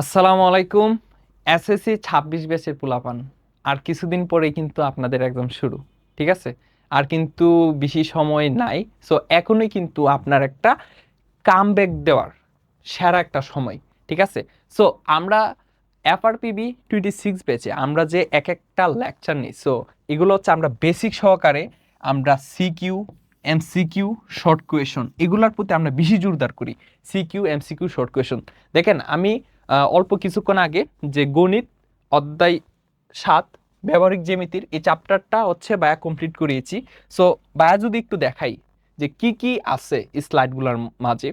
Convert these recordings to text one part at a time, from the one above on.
আসসালামু আলাইকুম। এসএসসি ছাব্বিশ ব্যাচের পোলাপান। আর কিছুদিন পরেই কিন্তু আপনাদের একদম শুরু, ঠিক আছে? আর কিন্তু বেশি সময় নাই। সো এখনই কিন্তু আপনার একটা কামব্যাক দেওয়ার সেরা একটা সময়, ঠিক আছে? সো আমরা এফআরপিবি টোয়েন্টি সিক্স ব্যাচে আমরা যে এক একটা লেকচার নিই সো এগুলো হচ্ছে আমরা বেসিক সহকারে আমরা সিকিউ এমসিকিউ শর্ট কোয়েশন এগুলোর প্রতি আমরা বেশি জোরদার করি। সিকিউ এমসিকিউ শর্ট কোয়েশন দেখেন, আমি অল্প কিছুক্ষণ আগে যে গণিত অধ্যায় সাত, ব্যবহারিক জ্যামিতির এই চ্যাপ্টারটা হচ্ছে বায়া কমপ্লিট করিয়েছি। সো বায়া যদি একটু দেখাই যে কি কি আছে স্লাইডগুলোর মাঝে।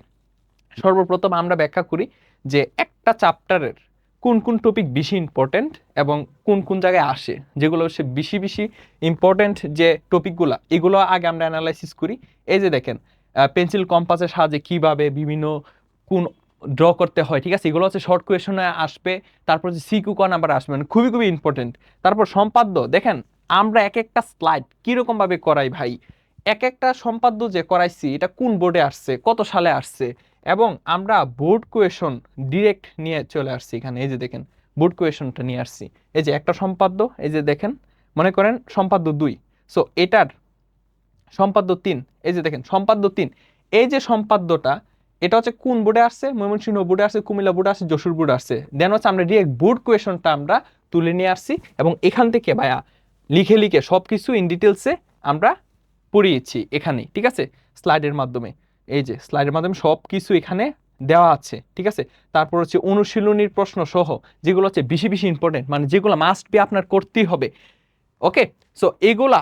সর্বপ্রথম আমরা ব্যাখ্যা করি যে একটা চ্যাপ্টারের কোন কোন টপিক বেশি ইম্পর্টেন্ট এবং কোন কোন জায়গায় আসে, যেগুলো হচ্ছে বেশি বেশি ইম্পর্টেন্ট যে টপিকগুলো এগুলো আগে আমরা অ্যানালাইসিস করি। এই যে দেখেন পেন্সিল কম্পাসের সাহায্যে কীভাবে বিভিন্ন কোন ড্র করতে হয়, ঠিক আছে? এগুলো হচ্ছে শর্ট কোয়েশনে আসবে, তারপর হচ্ছে সিকিউ ক নাম্বার আসবে মানে খুবই খুবই ইম্পর্টেন্ট তারপর সম্পাদ্য, দেখেন, আমরা এক একটা স্লাইড কীরকমভাবে করাই ভাই? এক একটা সম্পাদ্য যে করাইছি, এটা কোন বোর্ডে আসছে, কত সালে আসছে, এবং আমরা বোর্ড কোয়েশন ডিরেক্ট নিয়ে চলে আসছি এখানে। এই যে দেখেন বোর্ড কোয়েশনটা নিয়ে আসছি। এই যে একটা সম্পাদ্য, এই যে দেখেন, মনে করেন সম্পাদ্য দুই। সো এটার সম্পাদ্য তিন। এই যে দেখেন, সম্পাদ্য তিন। এই যে সম্পাদ্যটা এটা হচ্ছে কোন বোর্ডে আসছে? ময়মনসিংহ বোর্ডে আসছে, কুমিল্লা বোর্ডে আসছে, যশোর বোর্ডে আসছে। দেন হচ্ছে আমরা ডিরেক্ট বোর্ড কোয়েশনটা আমরা তুলে নিয়ে আসছি এবং এখান থেকে ভাইয়া লিখে লিখে সব কিছু ইন ডিটেলসে আমরা পড়িয়েছি এখানে, ঠিক আছে? স্লাইডের মাধ্যমে। এই যে স্লাইডের মাধ্যমে সব কিছু এখানে দেওয়া আছে, ঠিক আছে? তারপর হচ্ছে অনুশীলনীর প্রশ্ন সহ, যেগুলো হচ্ছে বেশি বেশি ইম্পর্টেন্ট মানে যেগুলো মাস্ট বি আপনার করতেই হবে। ওকে সো এগুলা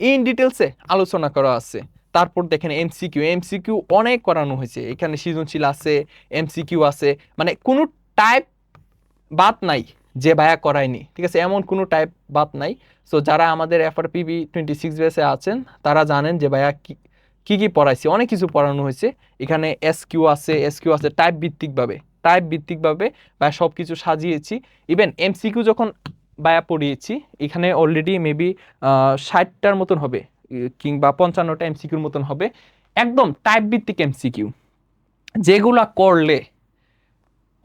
ইন ডিটেলসে আলোচনা করা আছে। তারপর দেখেন এমসিকিউ এমসিকিউ অনেক করানো হয়েছে। এখানে সৃজনশীল আছে এমসিকিউ আছে মানে কোনো টাইপ বাদ নাই যে ভায়া করায়নি, ঠিক আছে? এমন কোনো টাইপ বাদ নাই। সো যারা আমাদের এফআরপিবি টোয়েন্টি সিক্স বেসে আছেন, তারা জানেন যে ভাইয়া কি, কী কী পড়াইছে। অনেক কিছু পড়ানো হয়েছে। এখানে এস কিউ আছে এস কিউ আছে টাইপ ভিত্তিকভাবে টাইপ ভিত্তিকভাবে বা সব কিছু সাজিয়েছি ইভেন এমসিকিউ যখন বায়া পড়িয়েছি, এখানে অলরেডি মেবি ষাটটার মতন হবে। কিংবা পঞ্চান্নটা এমসিকিউর মতন হবে। একদম টাইপ ভিত্তিক এমসিকিউ যেগুলা করলে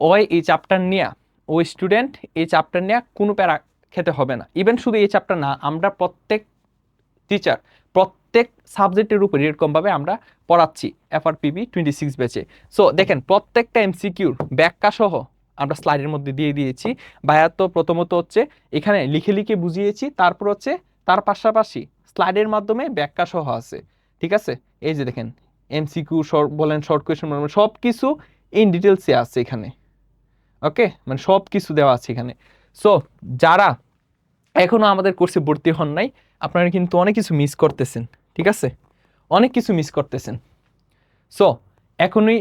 ওই, এই চ্যাপ্টার নিয়ে, ওই স্টুডেন্ট এই চ্যাপ্টার নিয়ে কোনো প্যারা খেতে হবে না। ইভেন শুধু এই চ্যাপ্টার না, আমরা প্রত্যেক টিচার প্রত্যেক সাবজেক্টের উপর এরকমভাবে আমরা পড়াচ্ছি এফআরপিবি টোয়েন্টি সিক্স ব্যাচে সো দেখেন, প্রত্যেকটা এমসিকিউর ব্যাখ্যা সহ আমরা স্লাইডের মধ্যে দিয়ে দিয়েছি। ভাইয়া তো প্রথমত হচ্ছে এখানে লিখে লিখে বুঝিয়েছি, তারপর হচ্ছে তার পাশাপাশি স্লাইডের মাধ্যমে ব্যাখ্যা সহ আছে, ঠিক আছে? এই যে দেখেন এমসিকিউ শর্ট বলেন শর্ট কোয়েশন বলেন সব কিছু ইন ডিটেলসে আছে এখানে ওকে মানে সব কিছু দেওয়া আছে এখানে। সো যারা এখনও আমাদের কোর্সে ভর্তি হন নাই, আপনারা কিন্তু অনেক কিছু মিস করতেছেন, ঠিক আছে? অনেক কিছু মিস করতেছেন। সো এখনই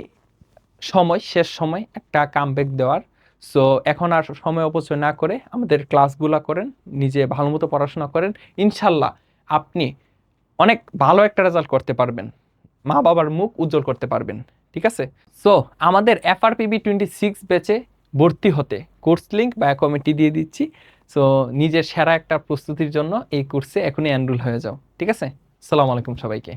সময়, শেষ সময়, একটা কামব্যাক দেওয়ার। সো এখন আর সময় অপচয় না করে আমাদের ক্লাসগুলো করেন, নিজে ভালো মতো পড়াশোনা করেন। ইনশাল্লাহ আপনি অনেক ভালো একটা রেজাল্ট করতে পারবেন। মা বাবার মুখ উজ্জ্বল করতে পারবেন, ঠিক আছে? সো আমাদের এফআরপিবি টোয়েন্টি সিক্স ব্যাচে ভর্তি হতে কোর্স লিঙ্ক বা কমিটি দিয়ে দিচ্ছি। সো নিজের সেরা একটা প্রস্তুতির জন্য এই কোর্সে এখনই এনরোল হয়ে যাও, ঠিক আছে? সালাম আলাইকুম সবাইকে।